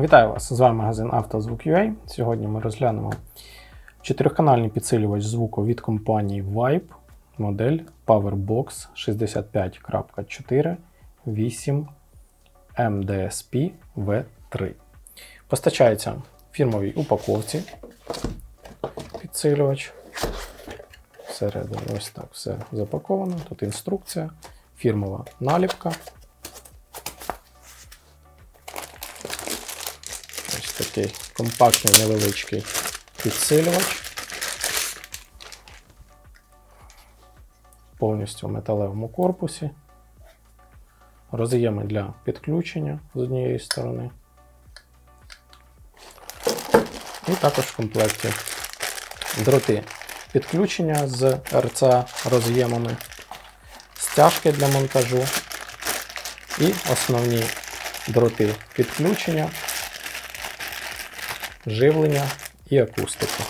Вітаю вас! З вами магазин «Автозвук.UA». Сьогодні ми розглянемо чотирьохканальний підсилювач звуку від компанії Vibe, модель PowerBox 65.4 8 MDSP V3. Постачається в фірмовій упаковці підсилювач. Всередині ось так все запаковано. Тут інструкція, фірмова наліпка. Такий компактний невеличкий підсилювач. Повністю в металевому корпусі. Роз'єми для підключення з однієї сторони. І також в комплекті дроти підключення з RCA роз'ємами, стяжки для монтажу і основні дроти підключення, живлення і акустики.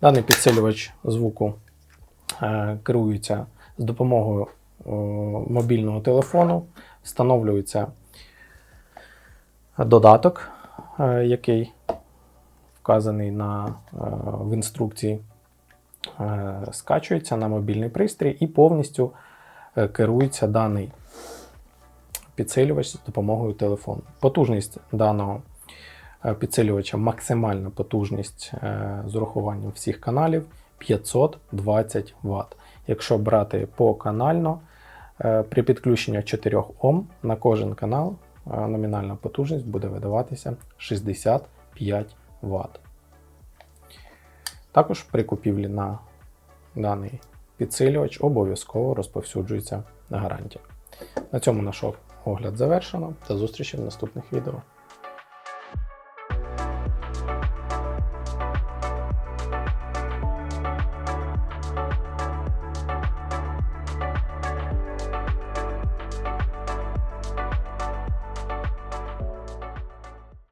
Даний підсилювач звуку е, керується з допомогою мобільного телефону, встановлюється додаток, е, який вказаний на, е, в інструкції, скачується на мобільний пристрій і повністю керується даний підсилювач з допомогою телефону. Потужність даного підсилювача, максимальна потужність е, з урахуванням всіх каналів 520 Вт. Якщо брати поканально, е, при підключенні 4 Ом на кожен канал е, номінальна потужність буде видаватися 65 Вт. Також при купівлі на даний підсилювач обов'язково розповсюджується гарантія. На цьому наш огляд завершено. До зустрічі в наступних відео.